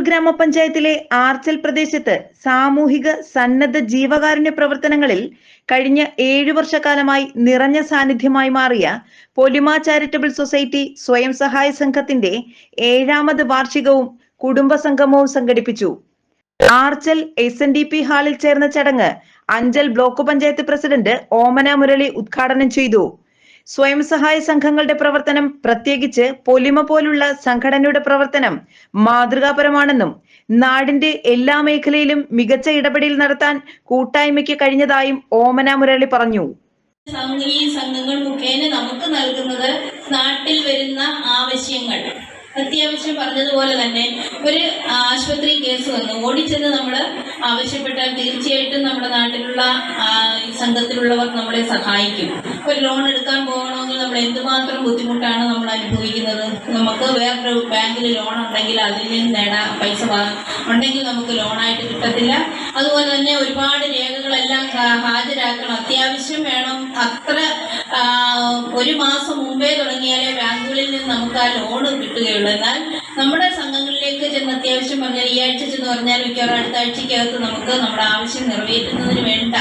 ഗ്രാമപഞ്ചായത്തിലെ ആർച്ചൽ പ്രദേശത്ത് സാമൂഹിക സന്നദ്ധ ജീവകാരുണ്യ പ്രവർത്തനങ്ങളിൽ കഴിഞ്ഞ ഏഴു വർഷക്കാലമായി നിറഞ്ഞ സാന്നിധ്യമായി മാറിയ പൊലിമ ചാരിറ്റബിൾ സൊസൈറ്റി സ്വയം സഹായ സംഘത്തിന്റെ ഏഴാമത് വാർഷികവും കുടുംബ സംഗമവും സംഘടിപ്പിച്ചു. Archal S N D P ഹാളിൽ ചേർന്ന ചടങ്ങ് അഞ്ചൽ ബ്ലോക്ക് പഞ്ചായത്ത് പ്രസിഡന്റ് ഓമന മുരളി ഉദ്ഘാടനം ചെയ്തു. സ്വയം സഹായ സംഘങ്ങളുടെ പ്രവർത്തനം പ്രത്യേകിച്ച് പൊലിമ പോലുള്ള സംഘടനയുടെ പ്രവർത്തനം മാതൃകാപരമാണെന്നും നാടിന്റെ എല്ലാ മേഖലയിലും മികച്ച ഇടപെടൽ നടത്താൻ കൂട്ടായ്മയ്ക്ക് കഴിഞ്ഞതായും ഓമന മുരളി പറഞ്ഞു. ഈ സംഘങ്ങൾ മുഖേന നമുക്ക് നൽകുന്നത് നാട്ടിൽ വരുന്ന ആവശ്യങ്ങൾ. അത്യാവശ്യം പറഞ്ഞതുപോലെ തന്നെ ഒരു ആശുപത്രി കേസ് വന്നു. ഓടിച്ചെന്ന് നമ്മൾ ആവശ്യപ്പെട്ടാൽ തീർച്ചയായിട്ടും നമ്മുടെ നാട്ടിലുള്ള സംഘത്തിലുള്ളവർ നമ്മളെ സഹായിക്കും. ഒരു ലോൺ എടുക്കാൻ പോകണമെങ്കിൽ നമ്മൾ എന്തുമാത്രം ബുദ്ധിമുട്ടാണ് നമ്മൾ അനുഭവിക്കുന്നത്? നമുക്ക് വേറൊരു ബാങ്കിൽ ലോൺ ഉണ്ടെങ്കിൽ അതിൽ നിന്ന് നേടാൻ പൈസ ഉണ്ടെങ്കിൽ നമുക്ക് ലോണായിട്ട് കിട്ടത്തില്ല. അതുപോലെ തന്നെ ഒരുപാട് രേഖകളെല്ലാം ഹാജരാക്കണം. അത്യാവശ്യം വേണം. അത്ര ഒരു മാസം മുമ്പേ തുടങ്ങിയാലേ നമുക്ക് ആ ലോൺ കിട്ടുകയുള്ളൂ. എന്നാൽ നമ്മുടെ സംഘങ്ങളിലേക്ക് ചെന്ന് അത്യാവശ്യം പറഞ്ഞാൽ ഈ ആഴ്ച ചെന്ന് പറഞ്ഞാൽ മിക്കവാറും അടുത്ത ആഴ്ചക്കകത്ത് നമുക്ക് നമ്മുടെ ആവശ്യം നിറവേറ്റുന്നതിന് വേണ്ട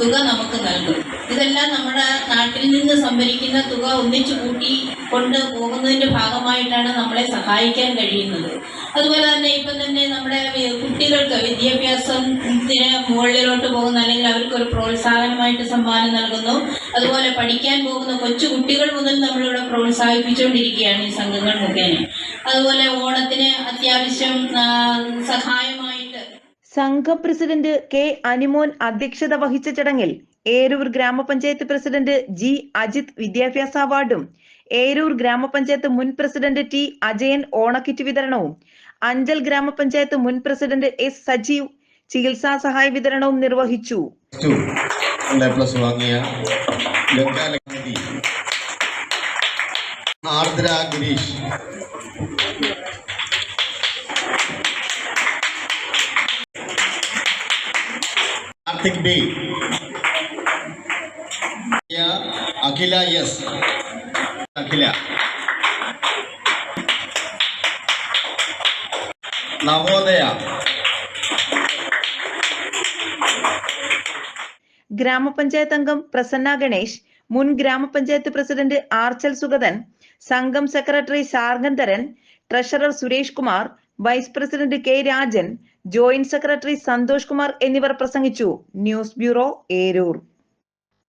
തുക നമുക്ക് നൽകും. ഇതെല്ലാം നമ്മുടെ നാട്ടിൽ നിന്ന് സംഭരിക്കുന്ന തുക ഒന്നിച്ചു കൂട്ടി കൊണ്ട് പോകുന്നതിന്റെ ഭാഗമായിട്ടാണ് നമ്മളെ സഹായിക്കാൻ കഴിയുന്നത്. അതുപോലെ തന്നെ ഇപ്പം തന്നെ നമ്മുടെ കുട്ടികൾക്ക് വിദ്യാഭ്യാസത്തിന് മുകളിലോട്ട് പോകുന്ന അല്ലെങ്കിൽ അവർക്ക് ഒരു പ്രോത്സാഹനമായിട്ട് സമ്മാനം നൽകുന്നു. അതുപോലെ പഠിക്കാൻ പോകുന്ന കൊച്ചു കുട്ടികൾ മുതൽ നമ്മളിവിടെ പ്രോത്സാഹിപ്പിച്ചുകൊണ്ടിരിക്കുകയാണ് ഈ സംഘങ്ങൾ മുഖേന അതുപോലെ ഓണത്തിന് അത്യാവശ്യം സഹായമായിട്ട് സംഘ പ്രസിഡന്റ് കെ അനിമോൻ അധ്യക്ഷത വഹിച്ച ചടങ്ങിൽ ഏരൂർ ഗ്രാമപഞ്ചായത്ത് പ്രസിഡന്റ് ജി അജിത് വിദ്യാഭ്യാസ അവാർഡും ഏരൂർ ഗ്രാമപഞ്ചായത്ത് മുൻ പ്രസിഡന്റ് ടി അജയൻ ഓണക്കിറ്റ് വിതരണവും അഞ്ചൽ ഗ്രാമപഞ്ചായത്ത് മുൻ പ്രസിഡന്റ് എസ് സജീവ് ചികിത്സാ സഹായ വിതരണവും നിർവഹിച്ചു. കാർത്തിക് ബി. അഖില യെസ് അഖില. നവോദയ. ഗ്രാമപഞ്ചായത്ത് അംഗം പ്രസന്ന ഗണേഷ് മുൻ ഗ്രാമപഞ്ചായത്ത് പ്രസിഡന്റ് ആർച്ചൽ സുഗതൻ സംഘം secretary Sarngadharan treasurer Suresh Kumar vice president K Rajan joint secretary Santhosh Kumar എന്നിവർ പ്രസംഗിച്ചു. News bureau Eroor.